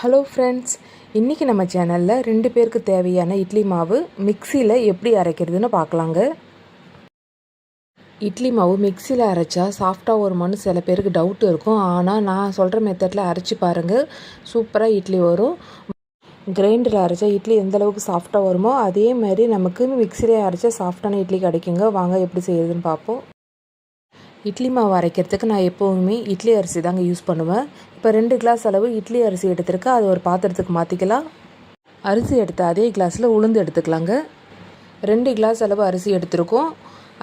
Hello friends இன்றைக்கி நம்ம சேனலில் ரெண்டு பேருக்கு தேவையான இட்லி மாவு மிக்சியில் எப்படி அரைக்கிறதுன்னு பார்க்கலாங்க. இட்லி மாவு மிக்சியில் அரைச்சா சாஃப்டாக வருமானு சில பேருக்கு டவுட் இருக்கும். ஆனால் நான் சொல்கிற மெத்தடில் அரைச்சி பாருங்கள் சூப்பராக இட்லி வரும். கிரைண்டரில் அரைச்சா இட்லி எந்த அளவுக்கு சாஃப்டாக வருமோ அதே மாதிரி நமக்கு மிக்சியில் அரைச்சா சாஃப்டான இட்லி கிடைக்குங்க. வாங்க எப்படி செய்யுதுன்னு பார்ப்போம். இட்லி மாவு அரைக்கிறதுக்கு நான் எப்போவுமே இட்லி அரிசி தாங்க யூஸ் பண்ணுவேன். இப்போ ரெண்டு கிளாஸ் அளவு இட்லி அரிசி எடுத்திருக்கேன். அது ஒரு பாத்திரத்துக்கு மாற்றிக்கலாம் அரிசி எடுத்த அதே கிளாஸில் உளுந்து எடுத்துக்கலாங்க. ரெண்டு கிளாஸ் அளவு அரிசி எடுத்திருக்கோம்.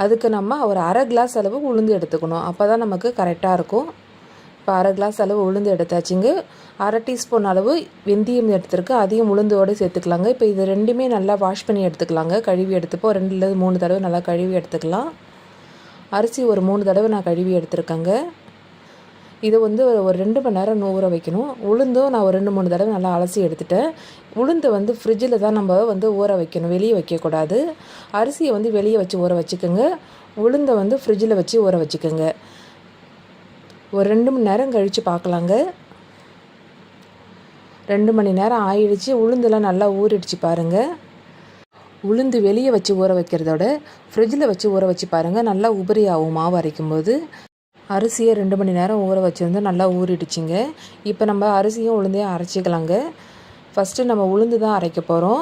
அதுக்கு நம்ம ஒரு அரை கிளாஸ் அளவு உளுந்து எடுத்துக்கணும். அப்போ தான் நமக்கு கரெக்டாக இருக்கும். இப்போ அரை கிளாஸ் அளவு உளுந்து எடுத்தாச்சுங்க. அரை டீஸ்பூன் அளவு வெந்தயம் எடுத்துருக்கு அதையும் உளுந்தோடு சேர்த்துக்கலாங்க. இப்போ இது ரெண்டுமே நல்லா வாஷ் பண்ணி எடுத்துக்கலாங்க. கழுவி எடுத்துப்போம். ரெண்டுலேருந்து மூணு தடவை நல்லா கழுவி எடுத்துக்கலாம். அரிசி ஒரு மூணு தடவை நான் கழுவி எடுத்திருக்கேங்க. இதை வந்து ஒரு ரெண்டு மணி நேரம் ஊற வைக்கணும். உளுந்தும் நான் ஒரு ரெண்டு மூணு தடவை நல்லா அலசி எடுத்துட்டேன். உளுந்து வந்து ஃப்ரிட்ஜில் தான் நம்ம வந்து ஊற வைக்கணும். வெளியே வைக்கக்கூடாது. அரிசியை வந்து வெளியே வச்சு ஊற வச்சுக்கோங்க. உளுந்தை வந்து ஃப்ரிட்ஜில் வச்சு ஊற வச்சுக்கோங்க. ஒரு ரெண்டு மணி நேரம் கழித்து பார்க்கலாங்க. ரெண்டு மணி நேரம் ஆயிடுச்சு. உளுந்தெல்லாம் நல்லா ஊறிடுச்சு பாருங்கள் உளுந்து வெளியே வச்சு ஊற வைக்கிறதோட ஃப்ரிட்ஜில் வச்சு ஊற வச்சு பாருங்கள் நல்லா உபரி ஆகும் மாவு அரைக்கும் போது அரிசியை ரெண்டு மணி நேரம் ஊற வச்சுருந்து நல்லா ஊறிடுச்சிங்க. இப்போ நம்ம அரிசியும் உளுந்தையும் அரைச்சிக்கலாங்க. ஃபஸ்ட்டு நம்ம உளுந்து தான் அரைக்க போகிறோம்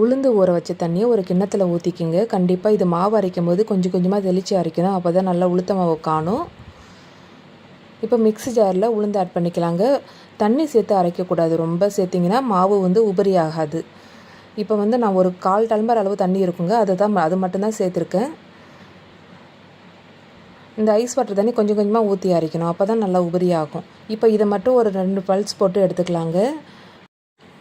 உளுந்து ஊற வச்ச தண்ணியை ஒரு கிண்ணத்தில் ஊற்றிக்கிங்க கண்டிப்பாக இது மாவு அரைக்கும் போது கொஞ்சம் கொஞ்சமாக தெளித்து அரைக்கணும். அப்போ தான் நல்லா உளுத்த மாவு காணும். இப்போ மிக்ஸி ஜாரில் உளுந்து ஆட் பண்ணிக்கலாங்க. தண்ணி சேர்த்து அரைக்கக்கூடாது. ரொம்ப சேர்த்திங்கன்னா மாவு வந்து உபரி ஆகாது இப்போ வந்து நான் ஒரு கால் டம்ளர் அளவு தண்ணி இருக்குங்க. அதை தான் அது மட்டும்தான் சேர்த்துருக்கேன். இந்த ஐஸ் வாட்டர் தண்ணி கொஞ்சம் கொஞ்சமாக ஊற்றி அரைக்கணும். அப்போ தான் நல்லா உபரி ஆகும். இப்போ இதை மட்டும் ஒரு ரெண்டு பல்ஸ் போட்டு எடுத்துக்கலாங்க.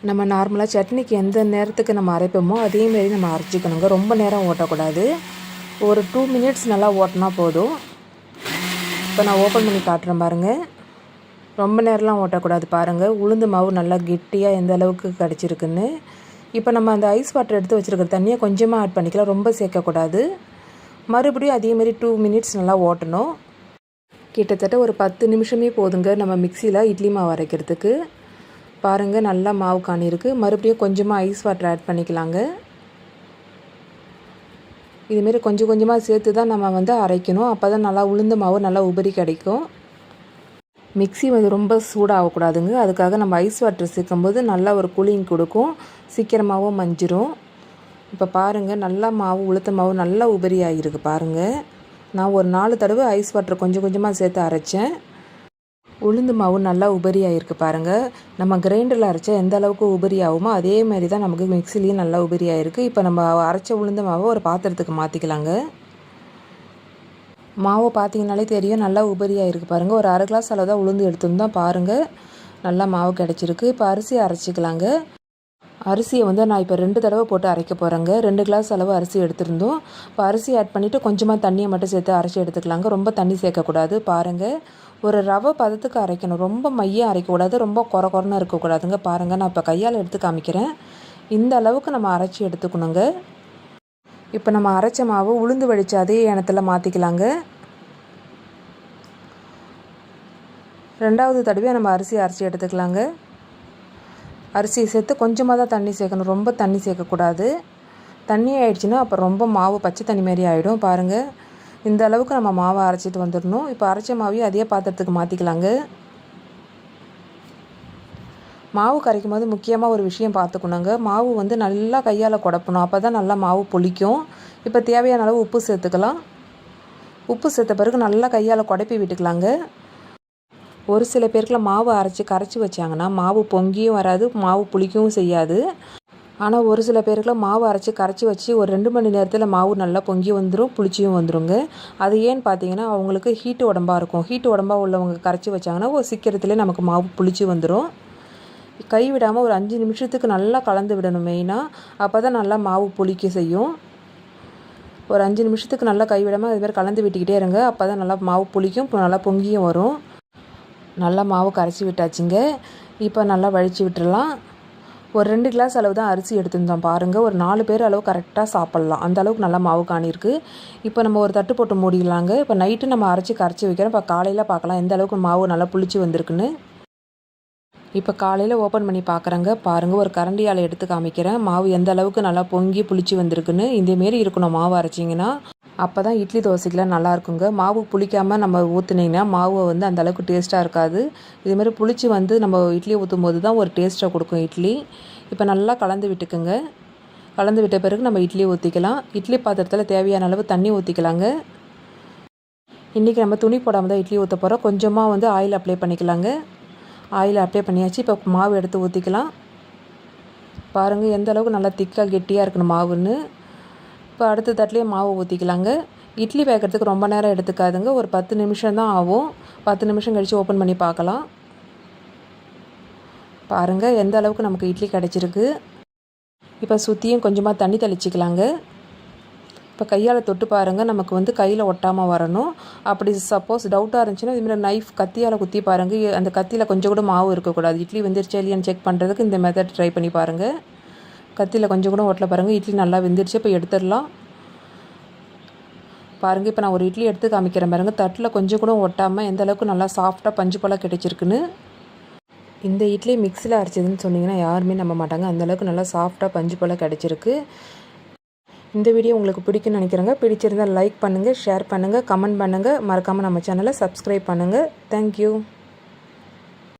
நம்ம நார்மலாக சட்னிக்கு எந்த நேரத்துக்கு நம்ம அரைப்போமோ அதேமாரி நம்ம அரைச்சிக்கணுங்க. ரொம்ப நேரம் ஓட்டக்கூடாது. ஒரு டூ மினிட்ஸ் நல்லா ஓட்டினா போதும். இப்போ நான் ஓப்பன் பண்ணி காட்டுறேன் பாருங்கள் ரொம்ப நேரம்லாம் ஓட்டக்கூடாது பாருங்கள் உளுந்து மாவு நல்லா கெட்டியாக எந்த அளவுக்கு கிடச்சிருக்குன்னு. இப்போ நம்ம அந்த ஐஸ் வாட்டர் எடுத்து வச்சுருக்கிற தண்ணியை கொஞ்சமாக ஆட் பண்ணிக்கலாம். ரொம்ப சேர்க்கக்கூடாது. மறுபடியும் அதேமாரி டூ மினிட்ஸ் நல்லா ஓட்டணும். கிட்டத்தட்ட ஒரு பத்து நிமிஷமே போதுங்க நம்ம மிக்சியில் இட்லி மாவு அரைக்கிறதுக்கு. பாருங்கள் நல்லா மாவு காணியிருக்கு. மறுபடியும் கொஞ்சமாக ஐஸ் வாட்டர் ஆட் பண்ணிக்கலாங்க. இதுமாரி கொஞ்சம் கொஞ்சமாக சேர்த்து தான் நம்ம வந்து அரைக்கணும். அப்போ தான் நல்லா உளுந்த மாவு நல்லா உபரி கிடைக்கும். மிக்சி வந்து ரொம்ப சூடாகக்கூடாதுங்க. அதுக்காக நம்ம ஐஸ் வாட்டர் சேர்க்கும்போது நல்லா ஒரு கூலிங் கொடுக்கும். சீக்கிரமாகவும் மஞ்சிரும். இப்போ பாருங்கள் நல்லா மாவு உளுத்த மாவு நல்லா உபரி ஆகிருக்கு பாருங்கள் நான் ஒரு நாலு தடவை ஐஸ் வாட்டர் கொஞ்சம் கொஞ்சமாக சேர்த்து அரைச்சேன். உளுந்து மாவு நல்லா உபரி ஆகிருக்கு பாருங்கள் நம்ம கிரைண்டரில் அரைச்சா எந்த அளவுக்கு உபரி ஆகுமோ அதே மாதிரி தான் நமக்கு மிக்சிலையும் நல்லா உபரி ஆகிருக்கு இப்போ நம்ம அரைச்ச உளுந்த மாவை ஒரு பாத்திரத்துக்கு மாற்றிக்கலாங்க மாவு பார்த்தீங்கனாலே தெரியும் நல்லா உபரியாக இருக்குது பாருங்கள் ஒரு அரை கிளாஸ் அளவு தான் உளுந்து எடுத்துருந்தோம். பாருங்கள் நல்லா மாவு கிடச்சிருக்கு. இப்போ அரிசி அரைச்சிக்கலாங்க. அரிசியை வந்து நான் இப்போ ரெண்டு தடவை போட்டு அரைக்க போகிறேங்க ரெண்டு கிளாஸ் அளவு அரிசி எடுத்திருந்தோம். இப்போ அரிசி ஆட் பண்ணிவிட்டு கொஞ்சமாக தண்ணியை மட்டும் சேர்த்து அரைச்சி எடுத்துக்கலாங்க. ரொம்ப தண்ணி சேர்க்கக்கூடாது. பாருங்கள் ஒரு ரவை பதத்துக்கு அரைக்கணும். ரொம்ப மையம் அரைக்கக்கூடாது. ரொம்ப குறை குறைன்னு இருக்கக்கூடாதுங்க. பாருங்கள் நான் இப்போ கையால் எடுத்து காமிக்கிறேன். இந்த அளவுக்கு நம்ம அரைச்சி எடுத்துக்கணுங்க. இப்போ நம்ம அரைச்ச மாவு உளுந்து வடித்த அதே எண்ணத்தில் மாற்றிக்கலாங்க ரெண்டாவது தடவையாக நம்ம அரிசி அரைச்சி எடுத்துக்கலாங்க. அரிசியை சேர்த்து கொஞ்சமாக தான் தண்ணி சேர்க்கணும். ரொம்ப தண்ணி சேர்க்கக்கூடாது. தண்ணி ஆயிடுச்சுன்னா அப்போ ரொம்ப மாவு பச்சை தண்ணி மாரி ஆகிடும் பாருங்கள் இந்த அளவுக்கு நம்ம மாவை அரைச்சிட்டு வந்துடணும். இப்போ அரைச்ச மாவையும் அதே பாத்திரத்துக்கு மாற்றிக்கலாங்க மாவு கரைக்கும் போது முக்கியமாக ஒரு விஷயம் பார்த்துக்கணுங்க. மாவு வந்து நல்லா கையால் குடப்பணும். அப்போ தான் நல்லா மாவு புளிக்கும் இப்போ தேவையான அளவு உப்பு சேர்த்துக்கலாம். உப்பு சேர்த்த பிறகு நல்லா கையால் குடப்பி விட்டுக்கலாங்க. ஒரு சில பேருக்குலாம் மாவு அரைச்சி கரைச்சி வச்சாங்கன்னா மாவு பொங்கியும் வராது மாவு புளிக்கவும் செய்யாது. ஆனால் ஒரு சில பேருக்குலாம் மாவு அரைச்சி கரைச்சி வச்சு ஒரு ரெண்டு மணி நேரத்தில் மாவு நல்லா பொங்கி வந்துடும் புளிச்சியும் வந்துடுங்க அது ஏன்னு பார்த்தீங்கன்னா அவங்களுக்கு ஹீட்டு உடம்பாக இருக்கும். ஹீட்டு உடம்பாக உள்ளவங்க கரைச்சி வச்சாங்கன்னா ஒரு சீக்கிரத்துலேயே நமக்கு மாவு புளிச்சு வந்துடும் கை விடாமல் ஒரு அஞ்சு நிமிஷத்துக்கு நல்லா கலந்து விடணும் மெயினாக அப்போ தான் நல்லா மாவு புளிக்க செய்யும். ஒரு அஞ்சு நிமிஷத்துக்கு நல்லா கை விடாமல் அது மாதிரி கலந்து விட்டுக்கிட்டே இருங்க. அப்போ தான் நல்லா மாவு புளிக்கும் நல்லா பொங்கியும் வரும். நல்லா மாவு கரைச்சி விட்டாச்சுங்க. இப்போ நல்லா வழித்து விட்டுடலாம் ஒரு ரெண்டு கிளாஸ் அளவு தான் அரிசி எடுத்துருந்தோம் பாருங்கள் ஒரு நாலு பேர் அளவு கரெக்டாக சாப்பிட்லாம். அந்த அளவுக்கு நல்லா மாவு காணிருக்கு இப்போ நம்ம ஒரு தட்டு போட்டு மூடிடலாங்க. இப்போ நைட்டு நம்ம அரைச்சி கரைச்சி வைக்கிறோம். இப்போ காலையில் பார்க்கலாம். எந்த அளவுக்கு மாவு நல்லா புளிச்சு வந்திருக்குன்னு. இப்போ காலையில் ஓப்பன் பண்ணி பார்க்குறேங்க பாருங்கள் ஒரு கரண்டியால் எடுத்து காமிக்கிறேன். மாவு எந்த அளவுக்கு நல்லா பொங்கி புளிச்சு வந்திருக்குன்னு. இதேமாரி இருக்கணும் மாவு அரைச்சிங்கன்னா. அப்போ தான் இட்லி தோசைக்கெலாம் நல்லா இருக்குங்க. மாவு புளிக்காமல் நம்ம ஊற்றுனீங்கன்னா மாவு வந்து அந்த அளவுக்கு டேஸ்ட்டாக இருக்காது. இதேமாரி புளிச்சு வந்து நம்ம இட்லி ஊற்றும் போது தான் ஒரு டேஸ்ட்டாக கொடுக்கும் இட்லி. இப்போ நல்லா கலந்து விட்டுக்குங்க. கலந்து விட்ட பிறகு நம்ம இட்லி ஊற்றிக்கலாம் இட்லி பாத்திரத்தில் தேவையான அளவு தண்ணி ஊற்றிக்கலாங்க இன்றைக்கி நம்ம துணி போடாமல் தான் இட்லி ஊற்ற போகிறோம் கொஞ்சமாக வந்து ஆயில் அப்ளை பண்ணிக்கலாங்க. ஆயில் அப்ளை பண்ணியாச்சு. இப்போ மாவு எடுத்து ஊற்றிக்கலாம் பாருங்கள் எந்த அளவுக்கு நல்லா திக்காக கெட்டியாக இருக்கணும் மாவுன்னு. இப்போ அடுத்த தட்டிலே மாவு ஊற்றிக்கலாங்க இட்லி வேக்கிறதுக்கு ரொம்ப நேரம் எடுத்துக்காதுங்க. ஒரு பத்து நிமிஷம் தான் ஆகும். பத்து நிமிஷம் கழித்து ஓப்பன் பண்ணி பார்க்கலாம். பாருங்கள் எந்த அளவுக்கு நமக்கு இட்லி கிடச்சிருக்கு. இப்போ சுற்றியும் கொஞ்சமாக தண்ணி தெளிச்சிக்கலாங்க. இப்போ கையால் தொட்டு பாருங்கள் நமக்கு வந்து கையில் ஒட்டாமல் வரணும். அப்படி சப்போஸ் டவுட்டாக இருந்துச்சுன்னா இதுமாதிரி நைஃப் கத்தியால் குத்தி பாருங்கள் அந்த கத்தியில் கொஞ்சம் கூட மாவு இருக்கக்கூடாது. இட்லி வெந்துருச்சா இல்லையான்னு செக் பண்ணுறதுக்கு இந்த மெத்தட் ட்ரை பண்ணி பாருங்கள் கத்தியில் கொஞ்சம் கூட ஒட்டல பாருங்கள் இட்லி நல்லா வெந்துருச்சு இப்போ எடுத்துடலாம். பாருங்கள் இப்போ நான் ஒரு இட்லி எடுத்து காமிக்கிறேன் பாருங்கள் தட்டில் கொஞ்சம் கூட ஒட்டாமல் எந்த அளவுக்கு நல்லா சாஃப்டாக பஞ்சு போல் கிடைச்சிருக்குன்னு. இந்த இட்லி மிக்ஸியில் அரைச்சதுன்னு சொன்னிங்கன்னா யாருமே நம்ப மாட்டாங்க. அந்தளவுக்கு நல்லா சாஃப்டாக பஞ்சு போல் கிடச்சிருக்கு. இந்த வீடியோ உங்களுக்கு பிடிக்கும்னு நினைக்கிறேங்க. பிடிச்சிருந்தால் லைக் பண்ணுங்கள் ஷேர் பண்ணுங்கள் கமெண்ட் பண்ணுங்கள் மறக்காமல் நம்ம சேனலை சப்ஸ்கிரைப் பண்ணுங்கள் தேங்க்யூ